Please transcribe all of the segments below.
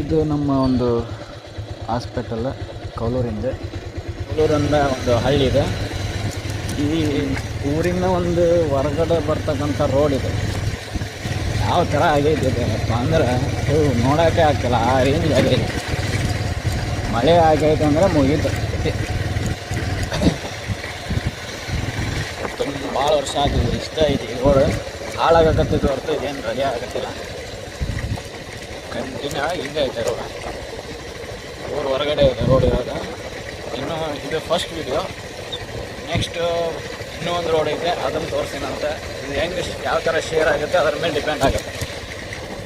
ಇದು ನಮ್ಮ ಒಂದು ಹಾಸ್ಪಿಟಲ್ ಕೌಲೂರಿಂದ. ಕೌಲೂರಿಂದ ಒಂದು ಹಳ್ಳಿ ಇದೆ. ಈ ಊರಿನ ಒಂದು ಹೊರಗಡೆ ಬರ್ತಕ್ಕಂಥ ರೋಡ್ ಇದೆ. ಯಾವ ಥರ ಆಗೈತೆ ಅಂದ್ರೆ ಇವು ನೋಡೋಕ್ಕೆ ಆಗ್ತಿಲ್ಲ, ಆ ರೇಂಜ್ ಆಗೈತೆ. ಮಳೆ ಆಗೈತೆ ಅಂದರೆ ಮುಗೀತು. ತುಂಬ ಭಾಳ ವರ್ಷ ಆಗಿದೆ, ಇಷ್ಟ ಐತಿ ರೋಡ್ ಹಾಳಾಗಕತ್ತಿದ್ದು ಹೊರತು ಇದೇನು ರೆಡಿ ಆಗತ್ತಿಲ್ಲ ಕಂಟಿನ್ಯೂ ಆಗಿ ಹಿಂಗೆ ಐತೆ ರೋಡ್? ರೋಡ್ ಹೊರಗಡೆ ಇದೆ, ರೋಡ್ ಇವಾಗ ಇನ್ನು ಇದು ಫಸ್ಟ್ ವಿಡಿಯೋ ನೆಕ್ಸ್ಟ್ ಇನ್ನೂ ಒಂದು ರೋಡ್ ಐತೆ ಅದನ್ನು ತೋರಿಸ್ತೀನಂತೆ ಇದು ಹೆಂಗೆ ಯಾವ ಥರ ಶೇರ್ ಆಗುತ್ತೆ, ಅದ್ರ ಮೇಲೆ ಡಿಪೆಂಡ್ ಆಗುತ್ತೆ.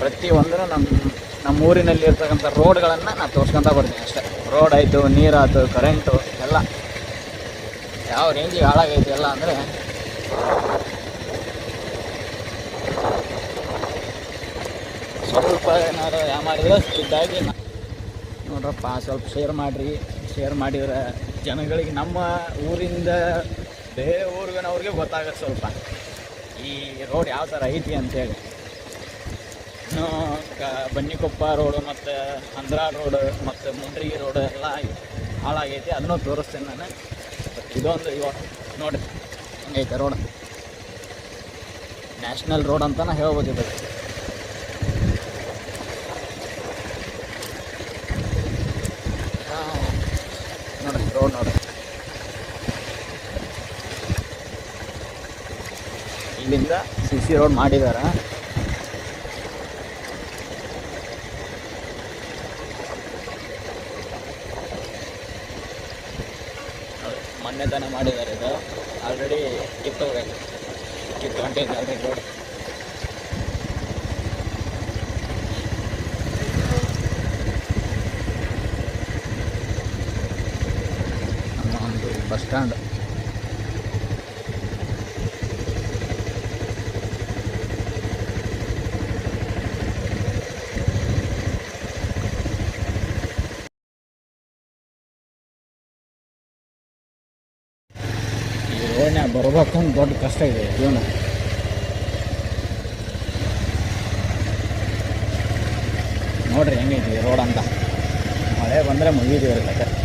ಪ್ರತಿಯೊಂದನ್ನು ನಮ್ಮ ನಮ್ಮ ಊರಿನಲ್ಲಿ ಇರ್ತಕ್ಕಂಥ ರೋಡ್ಗಳನ್ನು ನಾನು ತೋರಿಸ್ಕೊತಾ ಬರ್ತೀನಿ ಅಷ್ಟೇ. ರೋಡ್ ಆಯಿತು ನೀರಾಯಿತು ಕರೆಂಟು ಎಲ್ಲ. ಯಾವ ರೇಂಜಿಗೆ ಹಾಳಾಗೈತೆ ಎಲ್ಲ ಅಂದರೆ ಸ್ವಲ್ಪ ಏನಾದ್ರು ಯಾವ ಮಾಡಿದ್ರೆ ಇದ್ದಾಗಿ ನೋಡ್ರಪ್ಪ, ಸ್ವಲ್ಪ ಶೇರ್ ಮಾಡಿರಿ ಶೇರ್ ಮಾಡಿದ್ರೆ ಜನಗಳಿಗೆ ನಮ್ಮ ಊರಿಂದ ಬೇರೆ ಊರಿನವ್ರಿಗೆ ಗೊತ್ತಾಗತ್ತೆ ಸ್ವಲ್ಪ. ಈ ರೋಡ್ ಯಾವ ಥರ ಐತಿ ಅಂತೇಳಿ. ಇನ್ನು ಕ ಬನ್ನಿಕೊಪ್ಪ ರೋಡು ಮತ್ತು ಅಂದ್ರ ರೋಡ್ ಮತ್ತು ಮುಂಡ್ರಿಗಿ ರೋಡ್ ಎಲ್ಲ ಹಾಳಾಗೈತಿ, ಅದನ್ನು ತೋರಿಸ್ತೇನೆ ನಾನು. ಬಟ್ ಇದೊಂದು ಇವಾಗ ನೋಡಿರಿ, ಹಂಗೈತೆ ರೋಡ್ ನ್ಯಾಷನಲ್ ರೋಡ್ ಅಂತಲೇ ಹೇಳ್ಬೋದು ಇದು ರೋಡ್ ನೋಡ್ರಿ ಇಲ್ಲಿಂದ ಸಿ ಸಿ ರೋಡ್ ಮಾಡಿದಾರ ನೋಡಿ, ಮೊನ್ನೆ ತಾನೇ ಮಾಡಿದ್ದಾರೆ ಇದು. ಆಲ್ರೆಡಿ ಕಿತ್ತು ಹೋಗೈತೆ ಕಿತ್ತು ಗಂಟೆ ಆಲ್ರೆಡಿ ರೋಡ್ ನಮ್ಮ ಒಂದು ಬಸ್ ಸ್ಟ್ಯಾಂಡ್. ಬರ್ಬೇಕಂದ್ರೆ ದೊಡ್ಡ ಕಷ್ಟ ಇದೆ ಜೀವನ. ನೋಡ್ರಿ ಹೆಂಗೈತಿ ರೋಡ್ ಅಂತ. ಮಳೆ ಬಂದರೆ ಮುಗಿದೀವಿ ಕತೆ.